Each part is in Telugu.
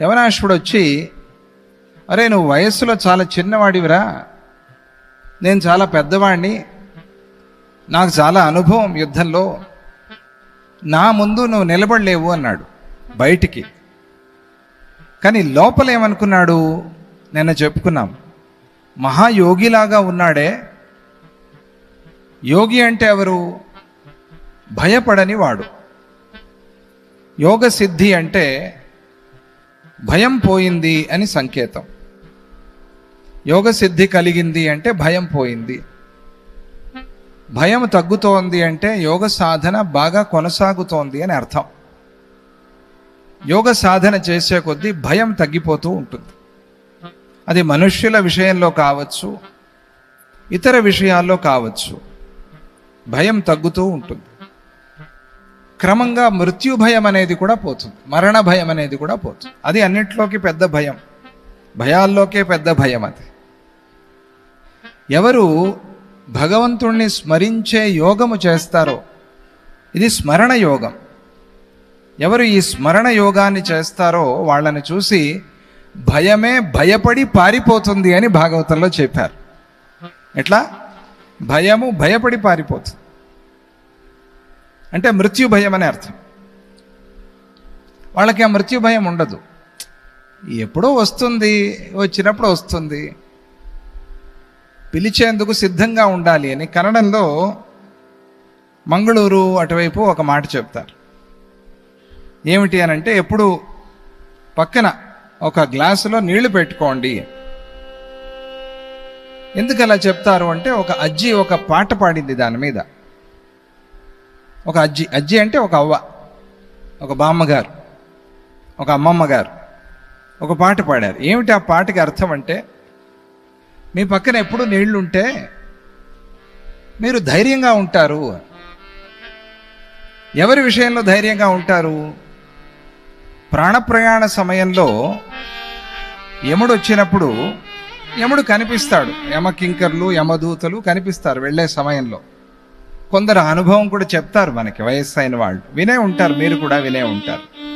యవనాశుడు వచ్చి అరే నువ్వు వయస్సులో చాలా చిన్నవాడివిరా. నేను చాలా పెద్దవాడిని నాకు చాలా అనుభవం యుద్ధంలో. నా ముందు నువ్వు నిలబడలేవు అన్నాడు బయటికి. కానీ లోపల ఏమనుకున్నాడు? నిన్న చెప్పుకున్నాం. మహాయోగిలాగా ఉన్నాడే. యోగి అంటే ఎవరు? భయపడని వాడు యోగ సిద్ధి అంటే భయం పోయింది అని సంకేతం. యోగ సిద్ధి కలిగింది అంటే భయం పోయింది. భయం తగ్గుతోంది అంటే యోగ సాధన బాగా కొనసాగుతోంది అని అర్థం. యోగ సాధన చేసే కొద్దీ భయం తగ్గిపోతూ ఉంటుంది. అది మనుష్యుల విషయంలో కావచ్చు ఇతర విషయాల్లో కావచ్చు భయం తగ్గుతూ ఉంటుంది. క్రమంగా మృత్యు భయం అనేది కూడా పోతుంది. మరణ భయం అనేది కూడా పోతుంది. అది అన్నిట్లోకి పెద్ద భయం. భయాల్లోకే పెద్ద భయం అది. ఎవరు భగవంతుణ్ణి స్మరించే యోగము చేస్తారో ఇది స్మరణ యోగం. ఎవరు ఈ స్మరణ యోగాన్ని చేస్తారో వాళ్ళని చూసి భయమే భయపడి పారిపోతుంది అని భాగవతంలో చెప్పారు. ఎట్లా? భయము భయపడి పారిపోతుంది. అంటే మృత్యు భయం అనే అర్థం. వాళ్ళకి ఆ మృత్యు భయం ఉండదు. ఎప్పుడో వస్తుంది వచ్చినప్పుడు వస్తుంది. పిలిచేందుకు సిద్ధంగా ఉండాలి అని కన్నడంలో మంగళూరు అటువైపు ఒక మాట చెప్తారు. ఏమిటి అని అంటే ఎప్పుడు పక్కన ఒక గ్లాసులో నీళ్ళు పెట్టుకోండి. ఎందుకు అలా చెప్తారు అంటే ఒక అజ్జి ఒక పాట పాడింది దాని మీద. ఒక అజ్జి అజ్జి అంటే ఒక అవ్వ ఒక బామ్మగారు ఒక అమ్మమ్మ గారు ఒక పాట పాడారు. ఏమిటి ఆ పాటకి అర్థం అంటే మీ పక్కన ఎప్పుడు నీళ్ళు ఉంటే మీరు ధైర్యంగా ఉంటారు. ఎవరి విషయంలో ధైర్యంగా ఉంటారు? ప్రాణప్రయాణ సమయంలో యముడు వచ్చినప్పుడు యముడు కనిపిస్తాడు. యమకింకర్లు యమదూతలు కనిపిస్తారు వెళ్ళే సమయంలో. కొందరు అనుభవం కూడా చెప్తారు మనకి వయస్సు అయిన వాళ్ళు. వినే ఉంటారు మీరు కూడా వినే ఉంటారు.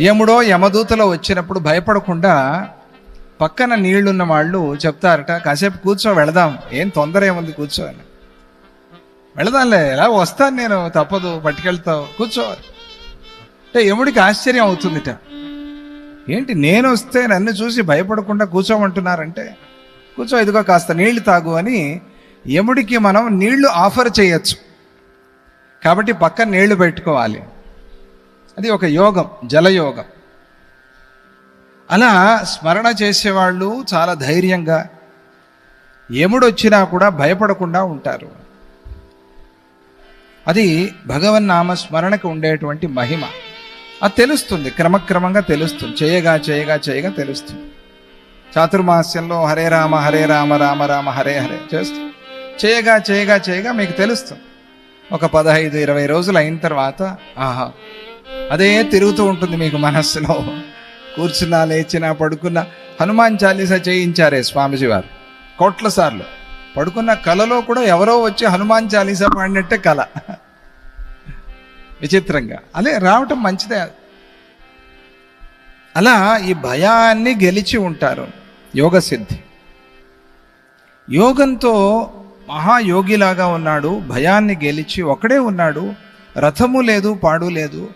యముడో యమదూతలో వచ్చినప్పుడు భయపడకుండా పక్కన నీళ్ళున్న వాళ్ళు చెప్తారట కాసేపు కూర్చో వెళదాం. ఏం తొందర ఏముంది కూర్చో అని. వెళదాంలే ఎలా వస్తాను నేను? తప్పదు పట్టుకెళ్తావు కూర్చో అంటే యముడికి ఆశ్చర్యం అవుతుందిట. ఏంటి నేను వస్తే నన్ను చూసి భయపడకుండా కూర్చోమంటున్నారంటే? కూర్చో ఇదిగో కాస్త నీళ్ళు తాగు అని యముడికి మనం నీళ్ళు ఆఫర్ చేయొచ్చు. కాబట్టి పక్కన నీళ్ళు పెట్టుకోవాలి. అది ఒక యోగం జలయోగం. అలా స్మరణ చేసేవాళ్ళు చాలా ధైర్యంగా యముడు వచ్చినా కూడా భయపడకుండా ఉంటారు. అది భగవన్నామ స్మరణకు ఉండేటువంటి మహిమ. అది తెలుస్తుంది క్రమక్రమంగా తెలుస్తుంది. చేయగా చేయగా చేయగా తెలుస్తుంది. చాతుర్మాస్యంలో హరే రామ హరే రామ రామ రామ హరే హరే చేస్తుంది. చేయగా చేయగా చేయగా మీకు తెలుస్తుంది ఒక పదహైదు ఇరవై రోజులు అయిన తర్వాత ఆహా అదే తిరుగుతూ ఉంటుంది మీకు మనస్సులో. కూర్చున్నా లేచినా పడుకున్నా హనుమాన్ చాలీసా చేయించారే స్వామిజీ వారు. కోట్ల సార్లు. పడుకున్న కలలో కూడా ఎవరో వచ్చి హనుమాన్ చాలీసా పాడినట్టే కళ విచిత్రంగా. అదే రావటం మంచిదే. అలా ఈ భయాన్ని గెలిచి ఉంటారు యోగ సిద్ధి. యోగంతో మహాయోగిలాగా ఉన్నాడు భయాన్ని గెలిచి ఒకడే ఉన్నాడు రథము లేదు పాడు లేదు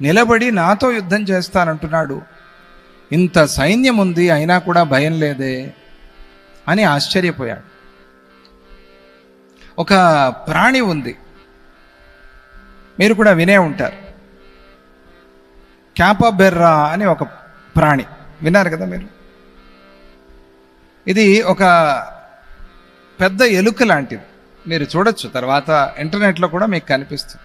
నిలబడి నాతో యుద్ధం చేస్తానంటున్నాడు. ఇంత సైన్యం ఉంది అయినా కూడా భయం లేదే అని ఆశ్చర్యపోయాడు. ఒక ప్రాణి ఉంది. మీరు కూడా వినే ఉంటారు. క్యాపబెర్రా అని ఒక ప్రాణి. విన్నారు కదా మీరు? ఇది ఒక పెద్ద ఎలుక లాంటిది. మీరు చూడొచ్చు తర్వాత ఇంటర్నెట్లో కూడా మీకు కనిపిస్తుంది.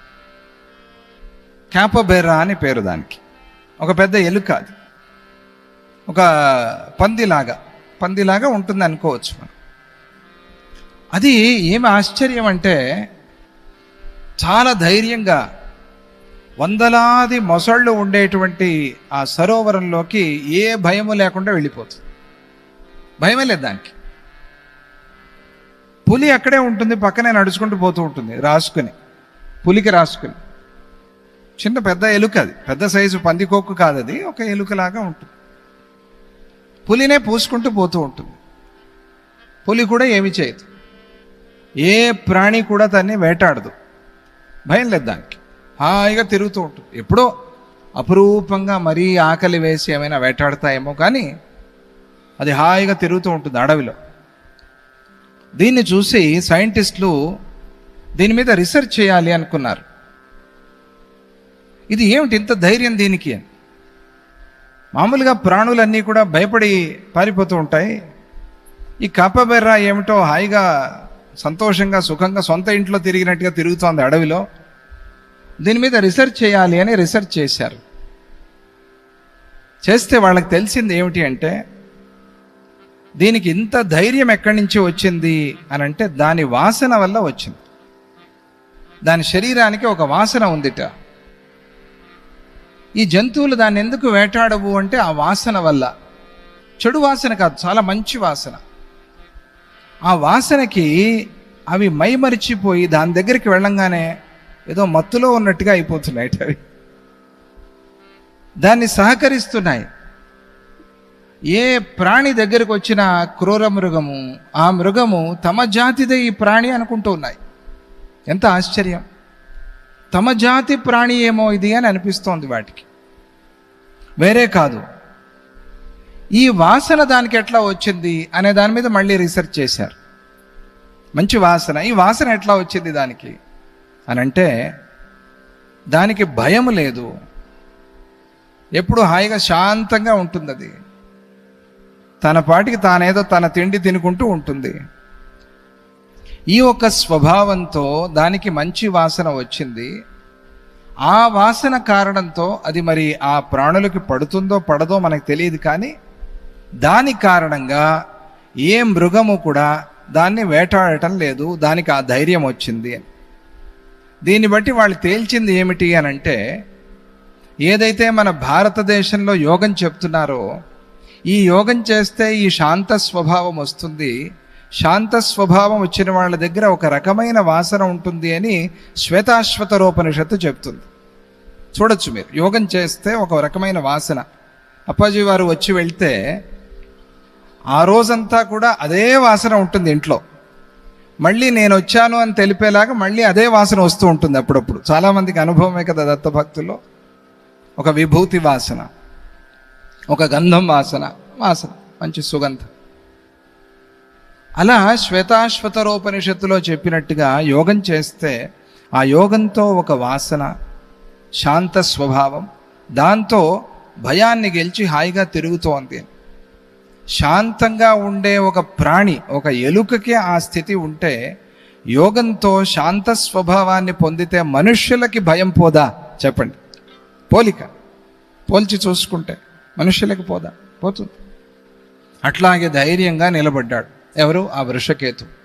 క్యాపబెర్రా అని పేరు దానికి. ఒక పెద్ద ఎలుక అది. ఒక పందిలాగా పందిలాగా ఉంటుంది అనుకోవచ్చు మనం. అది ఏమి ఆశ్చర్యం అంటే చాలా ధైర్యంగా వందలాది మొసళ్ళు ఉండేటువంటి ఆ సరోవరంలోకి ఏ భయము లేకుండా వెళ్ళిపోతుంది. భయమే లేదు దానికి. పులి అక్కడే ఉంటుంది పక్కనే నడుచుకుంటూ పోతూ ఉంటుంది రాసుకుని. పులికి రాసుకుని. చిన్న పెద్ద ఎలుక అది. పెద్ద సైజు పందికొక్కు కాదు అది ఒక ఎలుకలాగా ఉంటుంది. పులినే పూసుకుంటూ పోతూ ఉంటుంది. పులి కూడా ఏమి చేయదు. ఏ ప్రాణి కూడా దాన్ని వేటాడదు. భయం లేదు దానికి. హాయిగా తిరుగుతూ ఉంటుంది. ఎప్పుడో అపురూపంగా మరీ ఆకలి వేసి ఏమైనా వేటాడతాయేమో కానీ అది హాయిగా తిరుగుతూ ఉంటుంది అడవిలో. దీన్ని చూసి సైంటిస్టులు దీని మీద రీసెర్చ్ చేయాలి అనుకున్నారు. ఇది ఏమిటి ఇంత ధైర్యం దీనికి? అని మామూలుగా ప్రాణులన్నీ కూడా భయపడి పారిపోతూ ఉంటాయి. ఈ కాపబెర్ర ఏమిటో హాయిగా సంతోషంగా సుఖంగా సొంత ఇంట్లో తిరిగినట్టుగా తిరుగుతోంది అడవిలో. దీని మీద రీసెర్చ్ చేయాలి అని రీసెర్చ్ చేశారు. చేస్తే వాళ్ళకి తెలిసింది ఏమిటి అంటే దీనికి ఇంత ధైర్యం ఎక్కడి నుంచి వచ్చింది అని అంటే దాని వాసన వల్ల వచ్చింది. దాని శరీరానికి ఒక వాసన ఉందిట. ఈ జంతువులు దాన్ని ఎందుకు వేటాడవు అంటే ఆ వాసన వల్ల. చెడు వాసన కాదు చాలా మంచి వాసన. ఆ వాసనకి అవి మైమరిచిపోయి దాని దగ్గరికి వెళ్ళంగానే ఏదో మత్తులో ఉన్నట్టుగా అయిపోతున్నాయి అవి. దాన్ని సహకరిస్తున్నాయి. ఏ ప్రాణి దగ్గరకు వచ్చిన క్రూర మృగము ఆ మృగము తమ జాతిదే ఈ ప్రాణి అనుకుంటూ ఉన్నాయి. ఎంత ఆశ్చర్యం. తమ జాతి ప్రాణి ఏమో ఇది అని అనిపిస్తోంది వాటికి. వేరే కాదు. ఈ వాసన దానికి ఎట్లా వచ్చింది అనే దాని మీద మళ్ళీ రీసెర్చ్ చేశారు. మంచి వాసన. ఈ వాసన ఎట్లా వచ్చింది దానికి? అని అంటే దానికి భయం లేదు. ఎప్పుడు హాయిగా శాంతంగా ఉంటుంది అది తన పాటికి తానేదో తన తిండి తినుకుంటూ ఉంటుంది. ఈ ఒక్క స్వభావంతో దానికి మంచి వాసన వచ్చింది. ఆ వాసన కారణంతో అది మరి ఆ ప్రాణులకి పడుతుందో పడదో మనకు తెలియదు కానీ దాని కారణంగా ఏ మృగము కూడా దాన్ని వేటాడటం లేదు దానికి ఆ ధైర్యం వచ్చింది అని. దీన్ని బట్టి వాళ్ళు తేల్చింది ఏమిటి అని అంటే ఏదైతే మన భారతదేశంలో యోగం చెప్తున్నారో ఈ యోగం చేస్తే ఈ శాంత స్వభావం వస్తుంది. శాంత స్వభావం వచ్చిన వాళ్ళ దగ్గర ఒక రకమైన వాసన ఉంటుంది అని శ్వేతాశ్వత రూపనిషత్తు చెప్తుంది. చూడొచ్చు మీరు. యోగం చేస్తే ఒక రకమైన వాసన. అప్పాజీ వారు వచ్చి వెళ్తే ఆ రోజంతా కూడా అదే వాసన ఉంటుంది ఇంట్లో. మళ్ళీ నేను వచ్చాను అని తెలిపేలాగా మళ్ళీ అదే వాసన వస్తూ ఉంటుంది అప్పుడప్పుడు. చాలామందికి అనుభవమే కదా దత్తభక్తుల్లో. ఒక విభూతి వాసన. ఒక గంధం వాసన వాసన మంచి సుగంధం. అలా శ్వేతాశ్వతరోపనిషత్తులో చెప్పినట్టుగా యోగం చేస్తే ఆ యోగంతో ఒక వాసన శాంత స్వభావం దాంతో భయాన్ని గెలిచి హాయిగా తిరుగుతోంది. శాంతంగా ఉండే ఒక ప్రాణి ఒక ఎలుకకి ఆ స్థితి ఉంటే యోగంతో శాంత స్వభావాన్ని పొందితే మనుష్యులకి భయం పోదా? చెప్పండి. పోలిక. పోల్చి చూసుకుంటే. మనుషులకు పోదా? పోతుంది. అట్లాగే ధైర్యంగా నిలబడ్డాడు. ఎవరు? ఆ వృషకేతు.